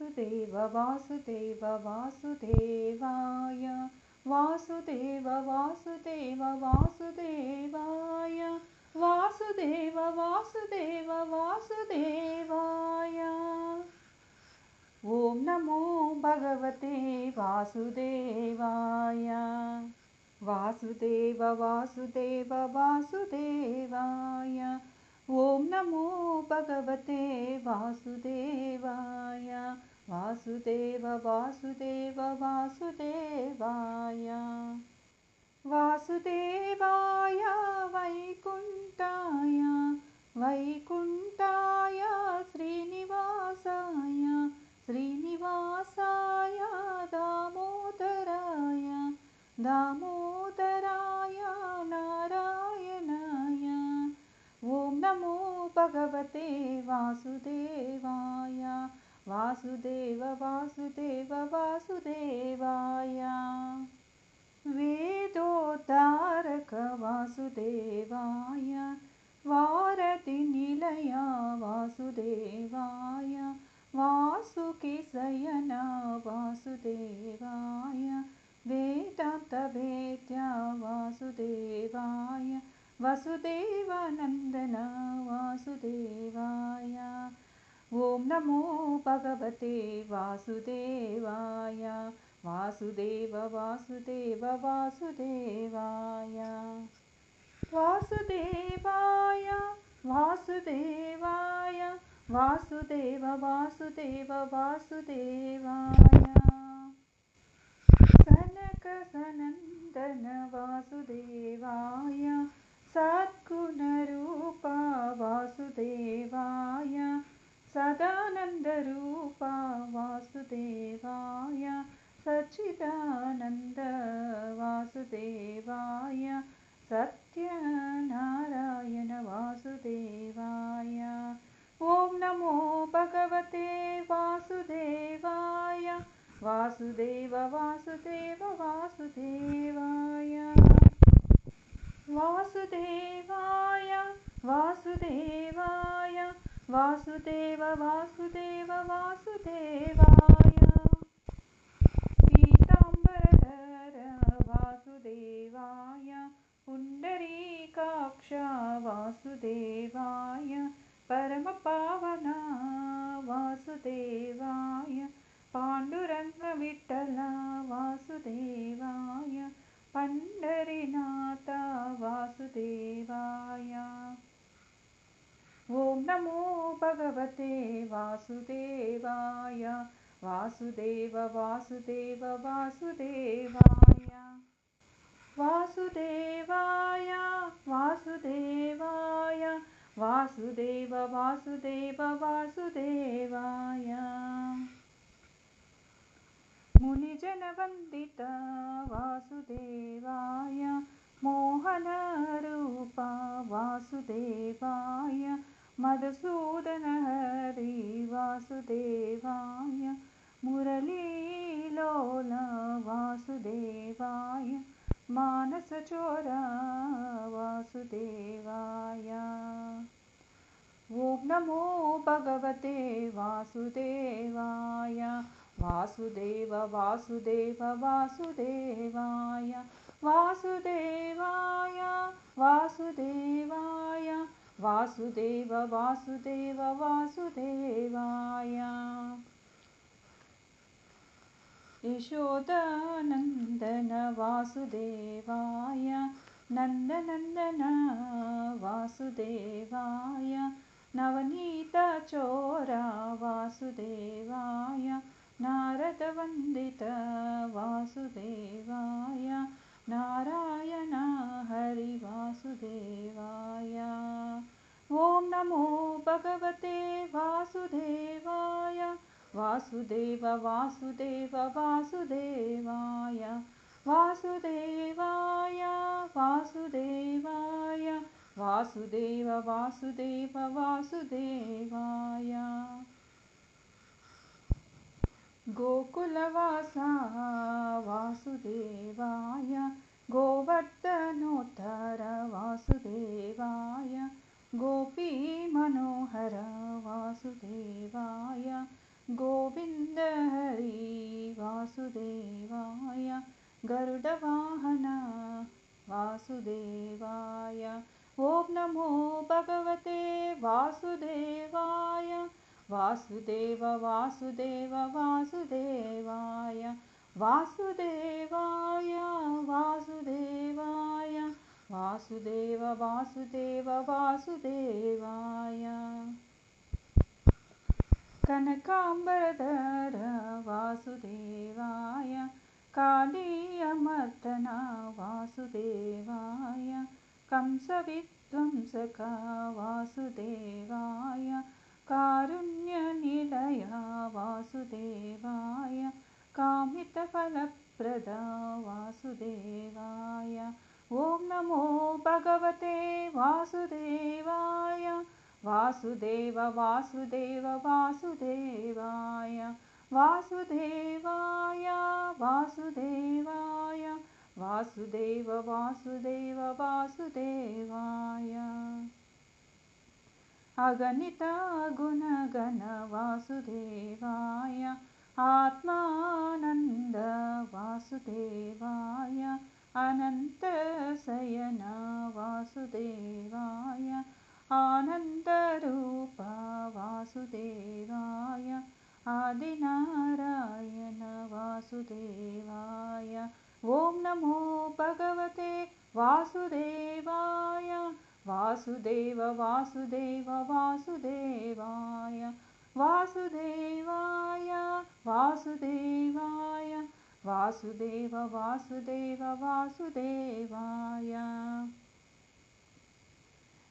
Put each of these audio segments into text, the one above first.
वासुदेव वासुदेव, वासुदेवाय। वासुदेव वासुदेव, वासुदेवाय। वासुदेव वासुदेव, वासुदेवाय। ॐ नमो भगवते वासुदेवाय। वासुदेव वासुदेव, वासुदेवाय। ॐ नमो भगवते वासुदेवाय वासुदेव वासुदेव वासुदेवाय। वासुदेवाय वैकुण्ठाय वैकुण्ठाय श्रीनिवासाय श्रीनिवासाय दामोदराय दामोदराय नारायणाय ॐ नमो भगवते वासुदेवाय वासुदेव वासुदेव वासुदेवाय। वेदोद्धारक वासुदेवाय वारतिनिलया वासुदेवाय वासुकिसयना वासुदेवाय वेदान्तवेद्या वासुदेवाय वसुदेवानन्दना वासुदेवाय ॐ नमो भगवते वासुदेवाय। वासुदेव वासुदेव वासुदेवाय। वासुदेवाय वासुदेवाय। वासुदेव वासुदेव वासुदेवाय। सनकसनन्दन वासुदेवाय सद्गुणरूपा वासुदेवाय सदानन्दरूपा वासुदेवाय सच्चिदानन्द वासुदेवाय सत्यनारायण वासुदेवाय। ॐ नमो भगवते वासुदेवाय वासुदेव वासुदेव वासुदेवाय वासुदेवाय वासुदेवाय वासुदेव वासुदेव वासुदेवाय। पीताम्बरधर वासुदेवाय पुण्डरीकाक्ष वासुदेवाय परमपावना वासुदेवाय पाण्डुरङ्गविठ्ठला वासुदेवाय पण्डरीनाथ वासुदेवाय। ॐ नमो भगवते वासुदेवाय। वासुदेव वासुदेव वासुदेवाय। वासुदेवाय वासुदेवाय। वासुदेव वासुदेव वासुदेवाय। मुनिजनवन्दित वासुदेवाय मोहनरूपा वासुदेवाय मधुसूदन हरि वासुदेवाय मुरलीलोल वासुदेवाय मानसचोरा वासुदेवाय ॐ नमो भगवते वासुदेवाय वासुदेव वासुदेव वासुदेवाय वासुदेवाय वासुदेवाय वासुदेव वासुदेव वासुदेवाय। यशोदानन्दन वासुदेवाय नन्दनन्दन वासुदेवाय नवनीतचोरा वासुदेवाय नारदवन्दित वासुदेवाय नारायण हरिवासुदेवाय ॐ नमो भगवते वासुदेवाय। वासुदेव वासुदेव वासुदेवाय। वासुदेवाय वासुदेवाय। वासुदेव वासुदेव वासुदेवाय गोकुलवासा, वासुदेवाय, गोवर्धनोत्तर, वासुदेवाय गोपीमनोहर वासुदेवाय गोविन्द हरि, वासुदेवाय, गरुडवाहन, वासुदेवाय। ॐ नमो भगवते वासुदेवाय। वासुदेव वासुदेव वासुदेवाय वासुदेवाय वासुदेवाय वासुदेव वासुदेव वासुदेवाय। कनकाम्बरधर वासुदेवाय कालीयमर्दना वासुदेवाय कंसविध्वंसका वासुदेवाय कारुण्यनिलया वासुदेवाय कामितफलप्रदा वासुदेवाय। ॐ नमो भगवते वासुदेवाय वासुदेव वासुदेव वासुदेवाय। वासुदेवाय वासुदेवाय वासुदेव वासुदेव वासुदेवाय अगणितगुणगण वासुदेवाय आत्मानन्द वासुदेवाय अनन्तशयन वासुदेवाय आनन्दरूप वासुदेवाय आदिनारायण वासुदेवाय ॐ नमो भगवते वासुदेवाय वासुदेव वासुदेव वासुदेवाय। वासुदेवाय वासुदेवाय। वासुदेव वासुदेव वासुदेवाय।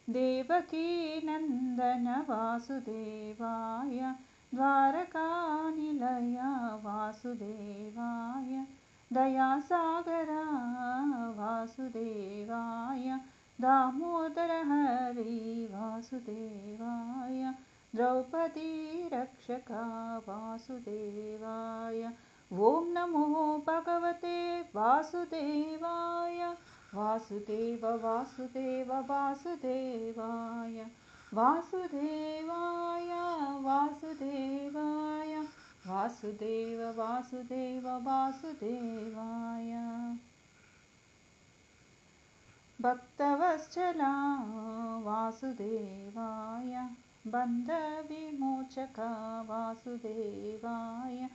देवकीनन्दन वासुदेवाय। द्वारकानिलया वासुदेवाय। दयासागरा वासुदेवाय दामोदरहरि वासुदेवाय द्रौपदीरक्षका वासुदेवाय ॐ नमो भगवते वासुदेवाय वासुदेव वासुदेव वासुदेवाय वासुदेवाय वासुदेवाय वासुदेव वासुदेव वासुदेवाय भक्तवश्चला वासुदेवाय बन्धविमोचका वासुदेवाय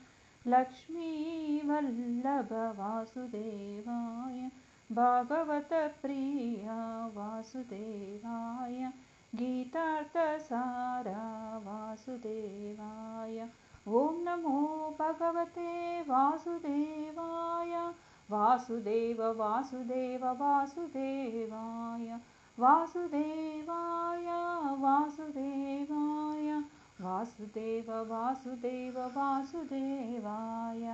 लक्ष्मीवल्लभ वासुदेवाय भागवतप्रिया वासुदेवाय गीतार्थसारा वासुदेवाय ॐ नमो भगवते वासुदेवाय वासुदेव वासुदेव वासुदेवाय वासुदेवाय वासुदेवाय वासुदेव वासुदेव वासुदेवाय